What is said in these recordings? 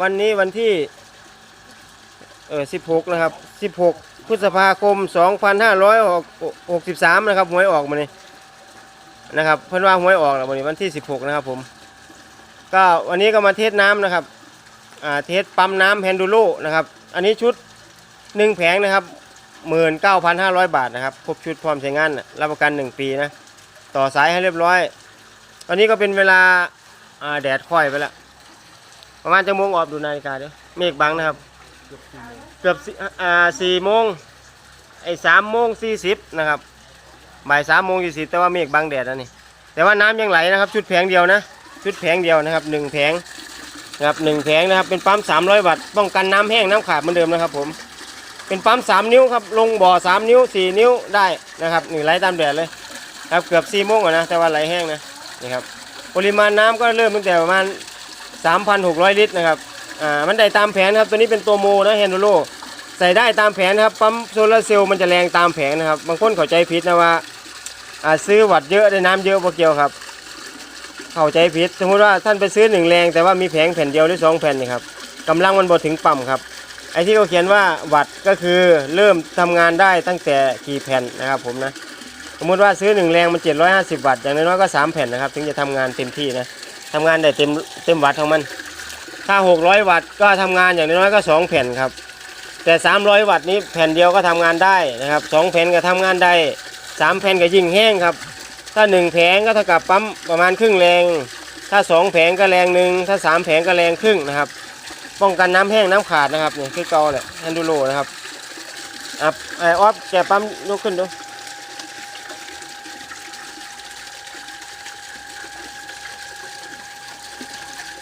วันนี้วันที่เออ16 นะครับ 16 พฤษภาคม 2563 นะครับหวยออกมานี่นะครับเพิ่อนว่าหวยออกแล้ววันนี้วันที่ 16 นะครับผม ก็วันนี้ก็มาเทสน้ำนะครับอ่าเทสปั๊มน้ำแฮนดูโลนะครับ อันนี้ชุดหนึ่งแผงนะครับ 19,500 บาทนะครับครบชุดพร้อมใช้งานรับประกัน 1 ปีนะ ต่อสายให้เรียบร้อย ตอนนี้ก็เป็นเวลาอ่าแดดค่อยไปแล้ว ประมาณจะโมงออกดูนาฬิกาเด้อเมฆบังนะครับ เกือบสี่อ่าสี่โมงไอ้สามโมงสี่สิบนะครับบ่ายสามโมงสี่สิบแต่ว่าเมฆบังแดดนะนี่แต่ว่าน้ำยังไหลนะครับ ชุดแผงเดียวนะ ชุดแผงเดียวนะครับหนึ่งแผงนะครับหนึ่งแผงนะครับ เป็นปั๊มสามร้อยวัตต์ป้องกันน้ำแห้งน้ำขาดเหมือนเดิมนะครับ ผม เป็นปั๊มสามนิ้วครับลงบ่อสามนิ้วสี่นิ้วได้นะครับนี่ไหลตามแดดเลยครับเกือบสี่โมงอะนะแต่ว่าไหลแห้งนะนี่ครับปริมาณน้ำก็เริ่มตั้งแต่ประมาณ 3,600 ลิตรนะครับอ่ามันได้ตามแผนครับตัวนี้เป็นตัวโมนะแฮนโดโลใส่ได้ตามแผนครับปั๊มโซลาร์เซลล์มันจะแรงตามแผนนะครับบางคนเข้าใจผิดนะว่าอ่าซื้อวัตต์เยอะได้น้ำเยอะบ่เกี่ยวครับ เข้าใจผิดสมมติว่าท่านไปซื้อหนึ่งแรง แต่ว่ามีแผงแผ่นเดียวหรือสองแผ่นนี่ครับกำลังมันบ่ถึงปั๊มครับไอ้ที่เขาเขียนว่าวัตต์ก็คือเริ่มทำงานได้ตั้งแต่กี่แผ่นนะครับผมนะสมมติว่าซื้อหนึ่งแรงมัน750วัตต์อย่างน้อยๆก็3แผ่นนะครับถึงจะทำงานเต็มที่นะ ทำงานได้เต็มเต็มวัตต์ของมัน ถ้า 600 วัตต์ก็ทำงานอย่างน้อยก็ 2 แผ่นครับ แต่ 300 วัตต์นี้แผ่นเดียวก็ทำงานได้นะครับสองแผ่นก็ทำงานได้ 3 แผ่นก็ยิ่งแห้งครับ ถ้า 1 แผงก็เท่ากับปั๊มประมาณครึ่งแรง ถ้า 2 แผงก็แรงหนึ่งถ้า 3 แผงก็แรงครึ่งนะครับ ป้องกันน้ำแห้งน้ำขาดนะครับนี่คือเกาแหละแฮนดูโลนะครับอะไอออฟแกปั๊มลุกขึ้นดู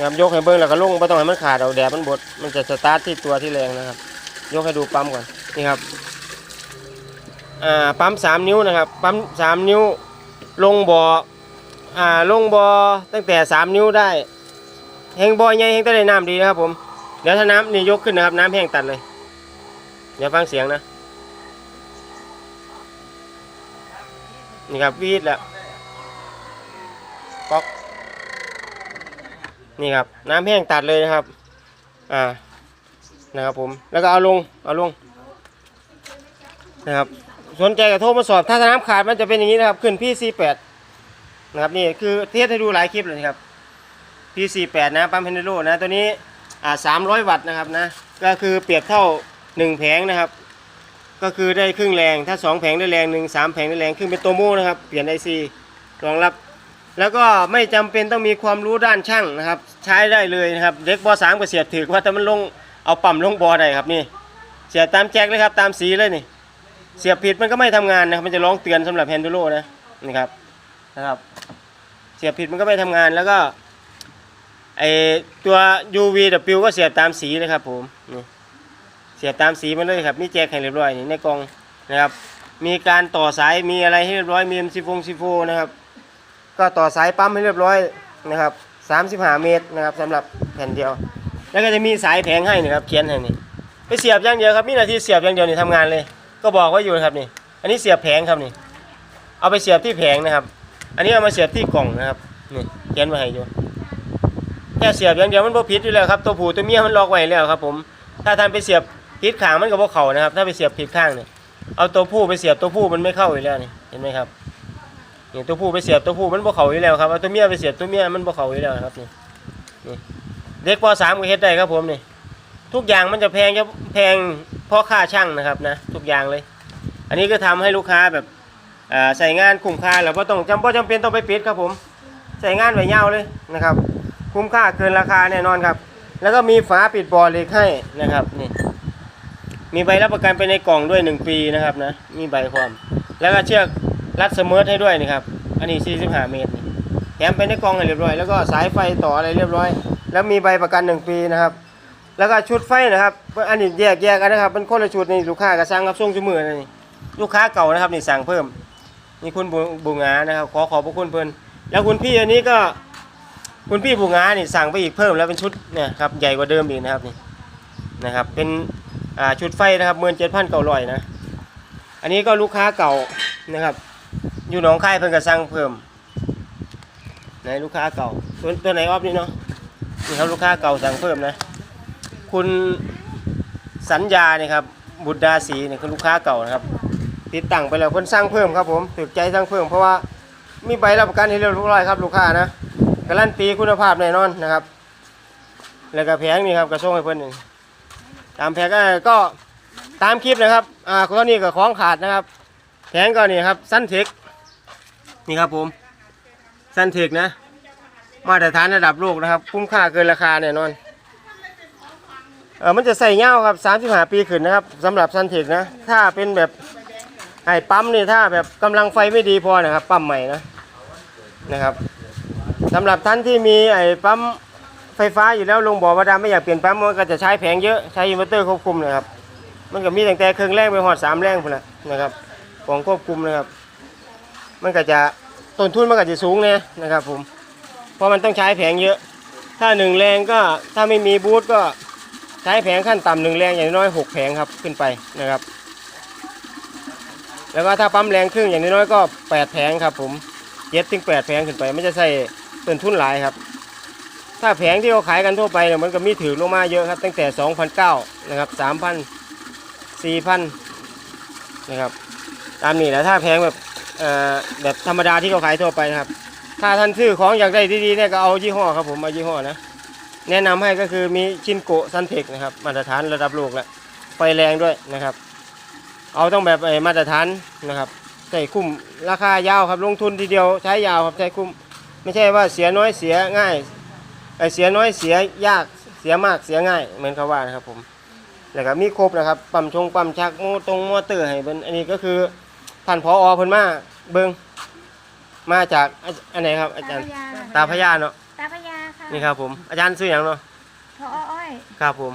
นะครับยกให้เบิ้งแล้วก็ลงไม่ต้องให้มันขาดเอาแดดมันบดมันจะสตาร์ทที่ตัวที่แรงนะครับ ยกให้ดูปั๊มก่อนนี่ครับอ่าปั๊มสามนิ้วนะครับปั๊มสามนิ้วลงบ่ออ่าลงบ่อตั้งแต่สามนิ้วได้แห้งบ่อใหญ่แห้งได้น้ำดีนะครับผมเดี๋ยวถ้าน้ำนี่ยกขึ้นนะครับน้ำแห้งตัดเลยเดี๋ยวฟังเสียงนะนี่ครับวีดแล้วก๊อก นี่ครับน้ำแห้งตัดเลยนะครับ อ่านะครับผมแล้วก็เอาลงเอาลงนะครับสนใจกับโทรมาสอบถ้าน้ำขาดมันจะเป็นอย่างนี้นะครับ ขึ้น PC8 นะครับนี่คือเทสให้ดูหลายคลิปเลยครับ PC8 นะปั๊มเพนเดโลนะตัวนี้อ่า300วัตต์นะครับนะก็คือเปรียบเท่า1แผงนะครับ ก็คือได้ครึ่งแรงถ้า2แผงได้แรงหนึ่งสามแผงได้แรงครึ่งเป็นตัวโม่นะครับ เปลี่ยนไอซีรองรับ แล้วก็ไม่จำเป็นต้องมีความรู้ด้านช่างนะครับ ใช้ได้เลยนะครับเด็กบอสามก็เสียบถือว่าแต่มันลงเอาปั๊มลงบอได้ครับนี่ เสียบตามแจ็คเลยครับตามสีเลยนี่ เสียบผิดมันก็ไม่ทำงานนะครับมันจะร้องเตือนสำหรับแฮนดูโลนะนี่ครับนะครับ เสียบผิดมันก็ไม่ทำงานแล้วก็ไอตัว UVW ก็เสียบตามสีเลยครับผมนี่เสียบตามสีมันเลยครับนี่แจ็คให้เรียบร้อยนี่ในกล่องนะครับ มีการต่อสายมีอะไรให้เรียบร้อยมี MC ฟงซีโฟนะครับ ก็ต่อสายปั๊มให้เรียบร้อยนะครับ35 เมตรนะครับสำหรับแผ่นเดียว แล้วก็จะมีสายแผงให้นะครับเขียนให้นี่ไปเสียบอย่างเดียวครับมีหน้าที่เสียบอย่างเดียวนี่ทำงานเลย ก็บอกไว้อยู่นะครับนี่ อันนี้เสียบแผงครับนี่เอาไปเสียบที่แผงนะครับ อันนี้เอามาเสียบที่กล่องนะครับนี่เขียนไว้ให้อยู่แค่เสียบอย่างเดียวมันบ่ผิดอยู่แล้วครับตัวผู้ตัวเมียมันล็อกไว้แล้วครับ ผม ถ้าท่าไปเสียบผิดขางมันก็บ่เข้านะครับ ถ้าไปเสียบผิดข้างเนี่ยเอาตัวผู้ไปเสียบตัวผู้มันไม่เข้าอยู่แล้วนี่เห็นไหมครับ นี่ตัวผู้ไปเสียบตัวผู้มันบ่เข้าอยู่แล้วครับเอาตัวเมียไปเสียบตัวเมียมันบ่เข้าอยู่แล้วครับนี่นี่เด็กป .3 ก็เฮ็ดได้ครับผมนี่ทุกอย่างมันจะแพงจะแพงเพราะค่าช่างนะครับนะทุกอย่างเลย อันนี้ก็ทำให้ลูกค้าแบบใส่งานคุ้มค่าแล้วบ่ต้องจำบ่จำเป็นต้องไปปิดครับผมใส่งานไว้ยาวเลยนะครับ คุ้มค่าเกินราคาแน่นอนครับ แล้วก็มีฝาปิดบ่อเล็กให้นะครับนี่มีใบรับประกันไปในกล่องด้วย 1 ปีนะครับนะมีใบความ แล้วก็เชือก รัดเสมอให้ด้วยนี่ครับ อันนี้ 45 เมตรนี่แถมไปในกล่องให้เรียบร้อย แล้วก็สายไฟต่ออะไรเรียบร้อย แล้วมีใบประกัน 1 ปีนะครับ แล้วก็ชุดไฟนะครับ อันนี้แยกแยกกันนะครับเป็นคนละชุดนี่ลูกค้าก็สั่งกับส่งชั่วมือนี่ลูกค้าเก่านะครับนี่สั่งเพิ่มนี่คุณบุบงานะครับ ขอขอบพระคุณเพิ่นแล้วคุณพี่อันนี้ก็ คุณพี่บุงานี่สั่งไปอีกเพิ่มแล้วเป็นชุดเนี่ยครับใหญ่กว่าเดิมอีกนะครับนี่นะครับ เป็นชุดไฟนะครับเมื่อเจ็ดพันเก้าร้อยนะ อันนี้ก็ลูกค้าเก่านะครับ อยู่หนองคายเพิ่นก็สั่งเพิ่มไหนลูกค้าเก่าตัวตัวไหนออฟนี่เนาะนี่ครับลูกค้าเก่าสั่งเพิ่มนะ คุณสัญญาเนี่ยครับบุตรดาสีเนี่ยคือลูกค้าเก่านะครับ ติดตั้งไปแล้วเพิ่นสร้างเพิ่มครับผมถูกใจสร้างเพิ่มเพราะว่ามีใบรับประกันให้เรียบร้อยครับลูกค้านะการันตีคุณภาพแน่นอนนะครับ แล้วก็แผงนี่ครับกระส่งให้เพิ่นนี่ตามแผงก็ก็ตามคลิปนะครับอ่าตอนนี้ก็ของขาดนะครับแผงก็นี่ครับสั้นเทค นี่ครับผมสันเทคนะ มาตรฐานระดับโลกนะครับ คุ้มค่าเกินราคาแน่นอนเออมันจะใส่เงาครับ35ปีขึ้นนะครับสำหรับซันเทคนะ ถ้าเป็นแบบไอ้ปั๊มนี่ถ้าแบบกำลังไฟไม่ดีพอนะครับ ปั๊มใหม่นะนะครับสำหรับท่านที่มีไอ้ปั๊มไฟฟ้าอยู่แล้วลงบ่อประดาไม่อยากเปลี่ยนปั๊มมันก็จะใช้แผงเยอะใช้อินเวอร์เตอร์ควบคุมนะครับ มันก็มีตั้งแต่เครื่องแรงไปหอดสามแรงพุ่นละนะครับของควบคุมนะครับ มันก็จะต้นทุนมันก็จะสูงเนี่ยนะครับผม เพราะมันต้องใช้แผงเยอะ ถ้าหนึ่งแรงก็ถ้าไม่มีบูทก็ใช้แผงขั้นต่ำหนึ่งแรงอย่างน้อยหกแผงครับขึ้นไปนะครับ แล้วก็ถ้าปั๊มแรงครึ่งอย่างน้อยก็แปดแผงครับผมเจ็ดถึงแปดแผงขึ้นไปไม่จะใส่ต้นทุนหลายครับ ถ้าแผงที่เขาขายกันทั่วไปเนี่ยมันก็มีถือลงมาเยอะครับ ตั้งแต่สองพันเก้านะครับสามพันสี่พันนะครับตามนี้แหละถ้าแผงแบบ เอ่อแบบธรรมดาที่เขาขายทั่วไปนะครับ ถ้าท่านซื้อของอยากได้ดีๆเนี่ยก็เอายี่ห้อครับผมเอายี่ห้อนะแนะนำให้ก็คือมีชินโกซันเทคนะครับมาตรฐานระดับโลกแล้วไฟแรงด้วยนะครับ เอาต้องแบบไอ้มาตรฐานนะครับใส่คุ้มราคายาวครับลงทุนทีเดียวใช้ยาวครับใช้คุ้มไม่ใช่ว่าเสียน้อยเสียง่ายไอ้เสียน้อยเสียยากเสียมากเสียง่ายเหมือนเขาว่านะครับผมแล้วก็มีครบนะครับปั๊มชงปั๊มชักโมตรงมอเตอร์ให้เป็นอันนี้ก็คือท่านพออเพิ่นมา เบิงมาจากอะอันไหนครับ อาจารย์ ตาพญาเนาะตาพญาค่ะนี่ครับ ผม อาจารย์ซื้ออย่างเนาะพออ้อยครับผม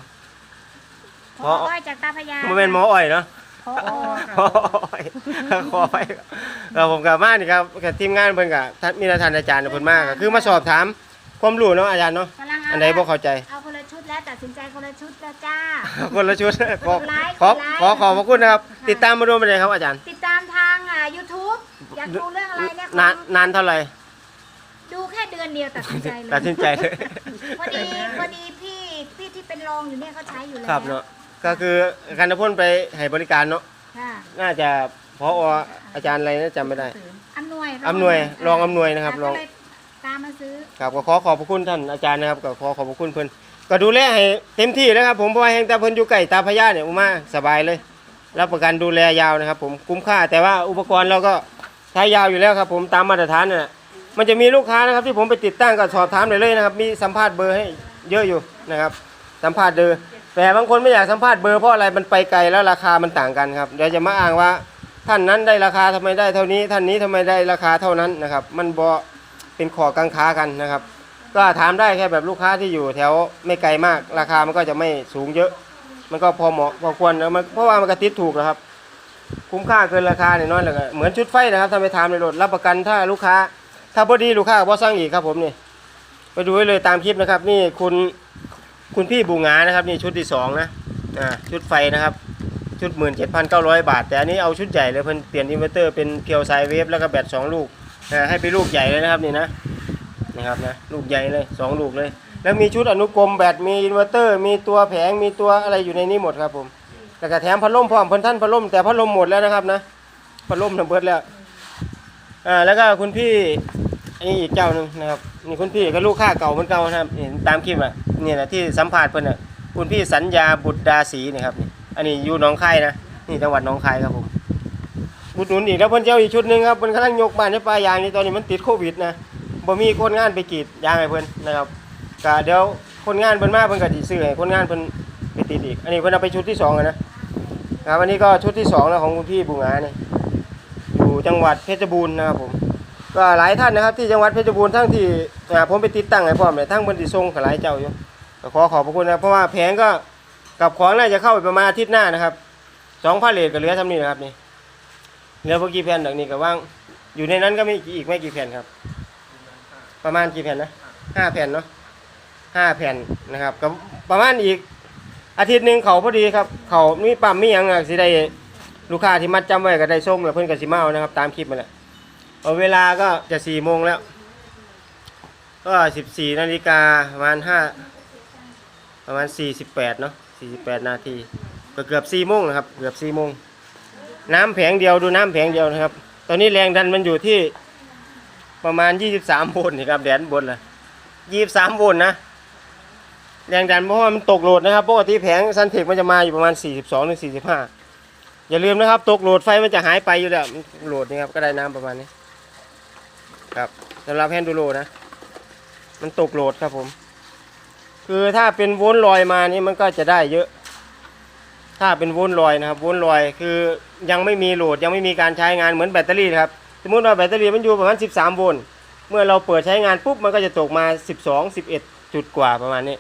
พออ้อยจากตาพญาโมเมนหมออ้อยเนาะ พออ้อยหมออ้อยขออ้อยครับผมกับมานี่ครับกับทีมงานเพิ่นกับท่านมีท่านอาจารย์เพิ่นมาก็คือมาสอบถามความรู้เนาะอาจารย์เนาะกำลังเอาอันไหนบ่เข้าใจ เอาคนละชุดแล้วตัดสินใจคนละชุดแล้วจ้า คนละชุดขอกดไลค์ขอกดไลค์ขอขอบพระคุณนะครับ ติดตามมาดูไปเลยครับอาจารย์ ติดตามทางอ่า YouTube อยาก ดูเรื่องอะไรเนี่ยนานนานเท่าไหร่ดูแค่เดือนเดียวตัดสินใจเลยตัดสินใจเลยพอดีพอดีพี่พี่ที่เป็นรองอยู่เนี่ยเขาใช้อยู่แล้วครับเนาะก็คือการพ่นไปให้บริการเนาะค่ะน่าจะพออาจารย์อะไรนะจำไม่ได้อำนวยอำนวยรองอำนวยนะครับรรอองงตามมาซื้อครับก็ขอขอบพระคุณท่านอาจารย์นะครับก็ขอขอบพระคุณเพิ่นก็ดูแลให้เต็มที่แล้วครับ ผมเพราะว่าแห่งแต่เพิ่นอยู่ใกล้ตาพญาเนี่ยอุมาสบายเลยรับประกันดูแลยาวนะครับ ผมคุ้มค่าแต่ว่าอุปกรณ์เราก็ ใช้ยาวอยู่แล้วครับ ผมตามมาตรฐานนี่ยมันจะมีลูกค้านะครับที่ผมไปติดตั้งก็สอบถามได้เลยนะครับ มีสัมภาษณ์เบอร์ให้เยอะอยู่นะครับ สัมภาษณ์เบอร์แต่บางคนไม่อยากสัมภาษณ์เบอร์เพราะอะไรมันไปไกลแล้วราคามันต่างกันครับเดี๋ยวจะมาอ้างว่าท่านนั้นได้ราคาทำไมได้เท่านี้ ท่านนี้ทำไมได้ราคาเท่านั้นนะครับ มันบ่เป็นขอกังค้ากันนะครับ ก็ถามได้แค่แบบลูกค้าที่อยู่แถวไม่ไกลมากราคามันก็จะไม่สูงเยอะ มันก็พอเหมาะพอควรแล้วมันเพราะว่ามันก็ติดถูกนะครับ คุ้มค่าเกินราคาเนี่ยน้อยเลยเหมือนชุดไฟนะครับถ้าไปทำในรถรับประกันถ้าลูกค้า ถ้าพอดีลูกค้าก็บ่สั่งอีกครับผมนี่ไปดูไว้เลยตามคลิปนะครับ นี่คุณคุณพี่บูงานะครับ นี่ชุดที่สองนะอ่าชุดไฟนะครับ ชุดหมื่นเจ็ดพันเก้าร้อยบาท แต่อันนี้เอาชุดใหญ่เลยเพิ่นเปลี่ยนอินเวอร์เตอร์เป็นเพียวไซเวฟแล้วก็แบตสองลูกอ่าให้เป็นลูกใหญ่เลยนะครับนี่นะนะครับนะลูกใหญ่เลยสองลูกเลย แล้วมีชุดอนุกรมแบตมีอินเวอร์เตอร์ มีตัวแผงมีตัวอะไรอยู่ในนี้หมดครับผม แล้วก็แถมพัดลมพร้อมเพิ่นท่านพัดลมแต่พัดลมหมดแล้วนะครับนะพัดลมทั้งเบิดแล้วอ่าแล้วก็คุณพี่อันนี้อีกเจ้าหนึ่งนะครับนี่คุณพี่ก็ลูกค้าเก่าเหมือนเก่านะครับนี่ตามคลิปอะนี่นะที่สัมภาษณ์เพิ่นน่ะคุณพี่สัญญาบุตรดาสีนี่ครับนี่อันนี้อยู่หนองคายนะนี่จังหวัดหนองคายครับผมบุตรหนุนอีกแล้วเพิ่นเจ้าอีกชุดหนึ่งครับเพิ่นกำลังยกบ้านในป่ายางนี่ตอนนี้มันติดโควิดนะบ่มีคนงานไปกรีดยางให้เพิ่นนะครับก็เดี๋ยวคนงานเพิ่นมาเพิ่นก็สิซื้อให้คนงานเพิ่น ไปติดอีก อันนี้เพิ่นเอาไปชุดที่สองอะนะครับอันนี้ก็ชุดที่สองแล้วของคุณพี่บุงาเนี่ยอยู่จังหวัดเพชรบูรณ์นะครับผมก็หลายท่านนะครับ ที่จังหวัดเพชรบูรณ์ทั้งที่ผมไปติดตั้งให้พร้อมเนี่ยทั้งเพิ่นสิส่งหลายเจ้าอยู่ขอขอบพระคุณนะเพราะว่าแผงก็กับของน่าจะเข้าไปประมาณอาทิตย์หน้านะครับสองพาเลทก็เหลือเท่านี้นะครับนี่เหลือพวกกี่แผ่นดังนี้ก็ว่างอยู่ในนั้นก็มีอีกไม่กี่แผ่นครับ ประมาณกี่แผ่นนะห้าแผ่นเนาะห้าแผ่นนะครับก็ประมาณอีก อาทิตย์หนึ่งเขาพอดีครับ เขามีปั๊มมีหยังอะสิได้ลูกค้าที่มัดจำไว้ก็ได้ส้มแล้วเพิ่อนก็สิมาเอานะครับ ตามคลิปมาแหละเอาเวลาก็จะสี่โมงแล้ว ก็สิบสี่นาฬิกาประมาณห้าประมาณ48เนาะ48นาทีก็เกือบ4โมงนะครับ เกือบ4โมงน้ำแผงเดียวดูน้ำแผงเดียวนะครับ ตอนนี้แรงดันมันอยู่ที่ประมาณ 23 โวลต์นะครับแดนบนเละ23 โวลต์นะ แรงดันเพราะว่ามันตกโหลดนะครับปกติแผงซันเทคมันจะมาอยู่ประมาณ 42ถึง45 อย่าลืมนะครับ ตกโหลดไฟมันจะหายไปอยู่แล้วโหลดนี่ครับก็ได้น้ำประมาณนี้ครับสำหรับแฮนดูโลนะ มันตกโหลดครับผม คือถ้าเป็นวลต์ลอยมานี่มันก็จะได้เยอะ ถ้าเป็นวลต์ลอยนะครับวลต์ลอยคือยังไม่มีโหลดยังไม่มีการใช้งานเหมือนแบตเตอรี่ครับสมมติว่าแบตเตอรี่มันอยู่ประมาณ 13 โวลต์เมื่อเราเปิดใช้งานปุ๊บมันก็จะตกมา 12 11 จุดกว่าประมาณนี้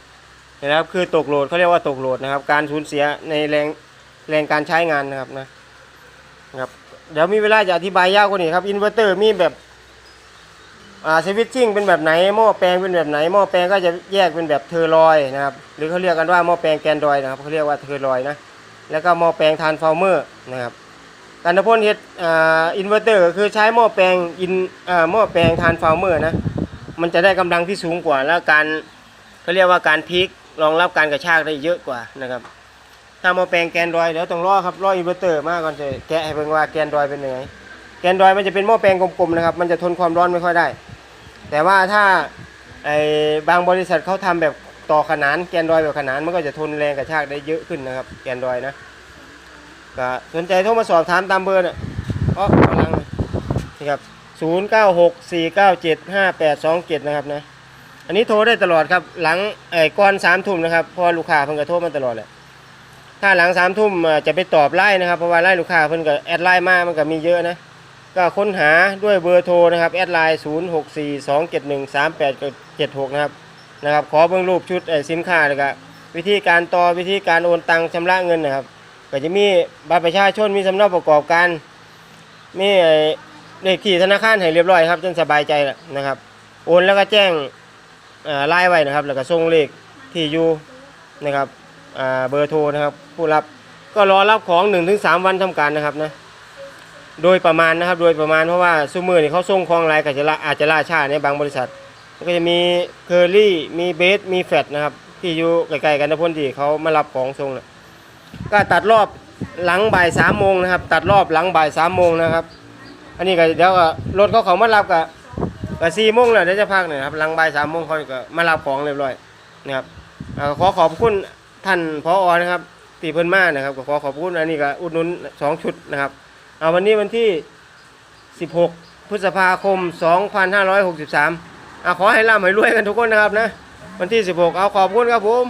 นะครับคือตกโหลดเขาเรียกว่าตกโหลดนะครับ การสูญเสียในแรงแรงการใช้งานนะครับนะครับ เดี๋ยวมีเวลาจะอธิบายยาวกว่านี้ครับอินเวอร์เตอร์มีแบบอ่าสวิตชิ่งเป็นแบบไหนหม้อแปลงเป็นแบบไหนหม้อแปลงก็จะแยกเป็นแบบเทอร์ลอยนะครับ หรือเขาเรียกกันว่าหม้อแปลงแกนดอยนะครับเขาเรียกว่าเทอร์ลอยนะแล้วก็หม้อแปลงทานฟอร์เมอร์นะครับการนพ่นเฮ็ดอ่าอินเวอร์เตอร์คือใช้หม้อแปลงอินอ่าหม้อแปลงทานฟอร์เมอร์นะมันจะได้กำลังที่สูงกว่าแล้วการเขาเรียกว่าการพีค รองรับการกระชากได้เยอะกว่านะครับ ถ้าม้อแปลงแกนดรอยเดี๋ยวต้องรอครับรออินเวอร์เตอร์มากก่อนจะแกะให้เบิ่งว่าแกนดรอยเป็นยังไงแกนดรอยมันจะเป็นหม้อแปลงกลมๆนะครับ มันจะทนความร้อนไม่ค่อยได้ แต่ว่าถ้าไอ้บางบริษัทเขาทำแบบต่อขนานแกนดรอยแบบขนานมันก็จะทนแรงกระชากได้เยอะขึ้นนะครับ แกนดรอยนะก็สนใจโทรมาสอบถามตามเบอร์น่ะอ๋อกำลังนี่ครับศูนย์เก้าหกสี่เก้าเจ็ดห้าแปดสองเจ็ดนะครับนะ อันนี้โทรได้ตลอดครับ หลังไอ้ก่อนสามทุ่มนะครับพอลูกค้าเพิ่นก็โทรมาตลอดแหละถ้าหลังสามทุ่มจะไปตอบไล่นะครับเพราะว่าไล่ลูกค้าเพิ่นก็แอดไลน์มามันก็มีเยอะนะก็ค้นหาด้วยเบอร์โทรนะครับแอดไลน์0 6 4 2 7 1 3 8 7 6นะครับนะครับ ขอเบิ่งรูปชุดเอ่อสินค้าแล้วก็วิธีการต่อวิธีการโอนตังชำระเงินนะครับก็จะมีบัตรประชาชนมีสำเนาประกอบการมีไอ้เลขที่ธนาคารให้เรียบร้อยครับจนสบายใจนะครับ โอนแล้วก็แจ้ง ไลน์ไว้นะครับ แล้วก็ส่งเลขที่อยู่นะครับอ่าเบอร์โทรนะครับ ผู้รับก็รอรับของ 1-3 วันทำการนะครับนะโดยประมาณนะครับ โดยประมาณเพราะว่าซูมือนี่เขาส่งของไรก็จะละอาจจะล่าช้าในบางบริษัทก็จะมีเคอรี่มีเบสมีแฟตนะครับ ที่อยู่ใกล้ๆกันนะพ่นที่เขามารับของส่งนะก็ตัดรอบหลังบ่ายสามโมงนะครับ ตัดรอบหลังบ่ายสามโมงนะครับ อันนี้ก็เดี๋ยวก็รถเขาเขามารับก็ ก็สี่โมงแล้วเดี๋ยวจะพักหน่อยครับหลังบ่ายสามโมงเขาก็มารับของเรียบร้อยนะครับขอขอบคุณท่านพออนะครับตีเพิ่นมานะครับก็ขอขอบคุณอันนี้ก็อุดหนุนสองชุดนะครับเอาวันนี้วันที่ 16 พฤษภาคม 2563อะขอให้ร่ำให้รวยกันทุกคนนะครับนะวันที่ 16 เอาขอบคุณครับผม